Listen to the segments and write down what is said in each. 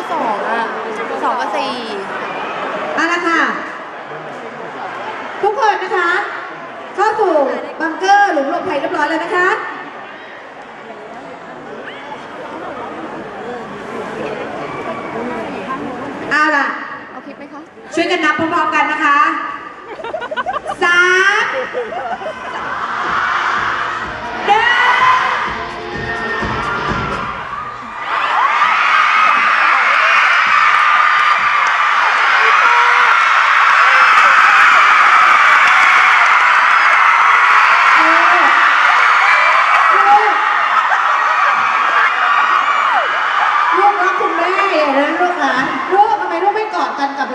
อร์สองอะสองกับสี่เอาละค่ะ ทุกคนนะคะ เข้าสู่บังเกอร์หลุมหลบภัยเรียบร้อยแล้วนะคะ เอาล่ะ เอาคลิปไหมคะ ช่วยกันนับพร้อมๆกันนะคะสาม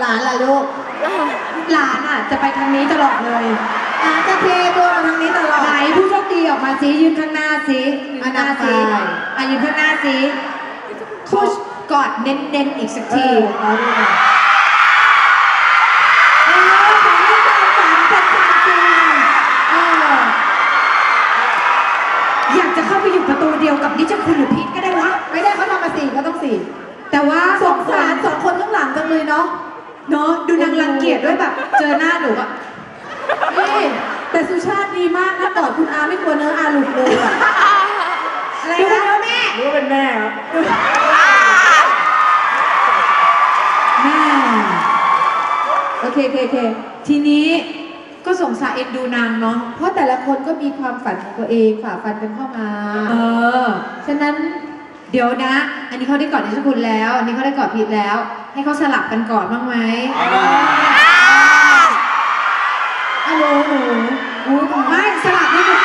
ลานล่ะลูก หลานอะ จะไปทางนี้ตลอดเลยอาจะเทตัวมาทางนี้ตลอดไหนผู้โชคดีออกมาสิยืนข้างหน้าสิยืนข้างหน้าสิอะยืนข้างหน้าสิพุชกอดเน้นๆอีกสักที เนาะดูนางรังเกียจด้วยแบบ เจอหน้าหนูอะนี่แต่สุชาติดีมากนะกอดคุณอาไม่กลัวเนื้ออาหลุดเลยอะอะไรนะแม่รู้ว่าเป็นแม่ครับแม่โอเคโอเคโอเคทีนี้ก็สงสารเอ็นดูนางเนาะ เพราะแต่ละคนก็มีความฝันของตัวเองฝ่าฟันกันเข้ามา เออ ฉะนั้นเดี๋ยวนะ อันนี้เขาได้กอดนิชคุณแล้ว อันนี้เขาได้กอดพีทแล้ว ให้เขาสลับกันกอดบ้างไหมอะโหลหนูอุ้ยตายไม่สลับไม่ได้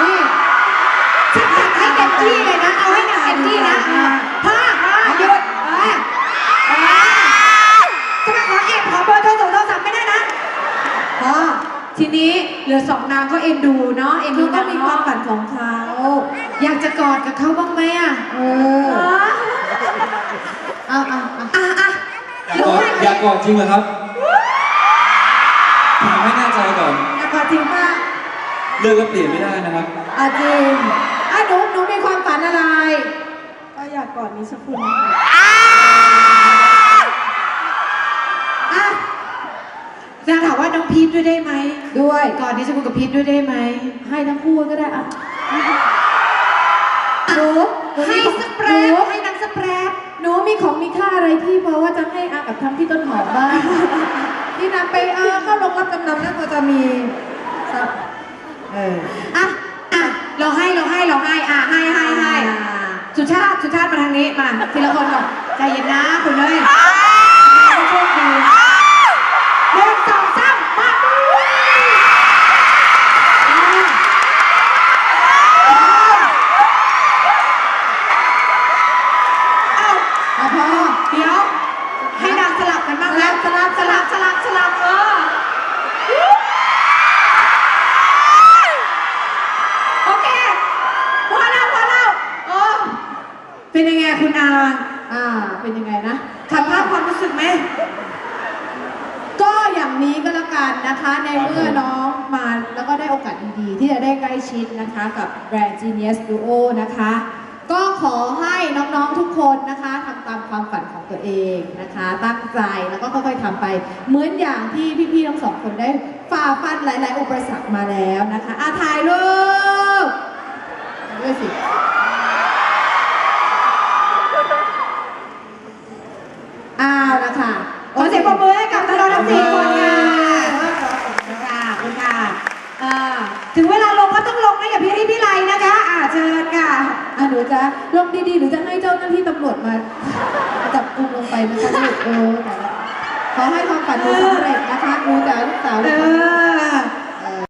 นี่ฉันอยากให้เต็มที่เลยนะ เอาให้หนักเต็มที่นะพ่อพ่อหยุดเออเออจะมาขอแอบขอเบอร์โทรศัพท์โทรศัพท์ไม่ได้นะพ่อทีนี้เหลือสองนางก็เอ็นดูเนาะ เอ็นคืดูอก็นางมีความเนาะฝันของเขา อยากจะกอดกับเขาบ้างไหมอะ เอเอ ออเอาเอาเอาอะอะอยากกอดอยากกอดจริงเหรอครับถามให้แน่ใจก่อน อยากกอดจริงป่ะเลือกแล้วเปลี่ยนไม่ได้นะครับอะจริงอะหนูหนูมีความฝันอะไร ก็อยากกอดนิชคุณอะนางถามว่าน้องพีทด้วยได้ไหมด้วย ก่อนที่จะคุยกับพีทด้วยได้ไหมให้ทั้งคู่ก็ได้อะหนูนูให้มีของสเปร ของมีค่าอะไรที่พอว่าจะให้อากับทำที่ต้นหอมบ้าง ที่นำไปเออเข้าโรงรับจำนำแล้วก็จะมีครับเอออะอะเราให้เราให้เราให้อะให้ให้ให้อ่าสุชาติสุชาติมาทางนี้มาทีละคนก่อนใจเย็นนะคุณเลยโชคดีหนึ่งสอ พอเดี๋ยว ให้นางสลับกันบ้างนะสลับสลับสลับสลับเออ โอเคพอแล้วพอแล้วเออเป็นยังไงคุณอาอ่า เป็นยังไงนะถ่ายภาพความรู้สึกไหม ก็อย่างนี้ก็แล้วกันนะคะ ในเมื่อน้องมาแล้วก็ได้โอกาสดีๆ ที่จะได้ใกล้ชิดนะคะกับแบรนด์ Genius Duo นะคะ ก็ขอให้น้องๆทุกคนนะคะทำตามความฝันของตัวเองนะคะ ตั้งใจแล้วก็ค่อยๆทำไป เหมือนอย่างที่พี่ๆทั้งสองคนได้ฝ่าฟันหลาย ๆ อุปสรรคมาแล้วนะคะอาถ่ายรูปด้วยสิ อ้าวละค่ะ ขอเสียงปรบมือให้กับน้องๆทั้งสี่คนค่ะค่ะขอบคุณค่ะเอ่อถึงเวลาลงก็ต้องลงนะอย่าพี่รีพี่ไลนะคะ อ่าเชิญค่ะ รือจะลงดีๆ หรือจะให้เจ้าหน้าที่ตำรวจมาจับกุมลงไปนะคะลูกเออแต่ละขอให้ความฝันหนูสำเร็จนะคะหนูจ๋าลูกสาวเออ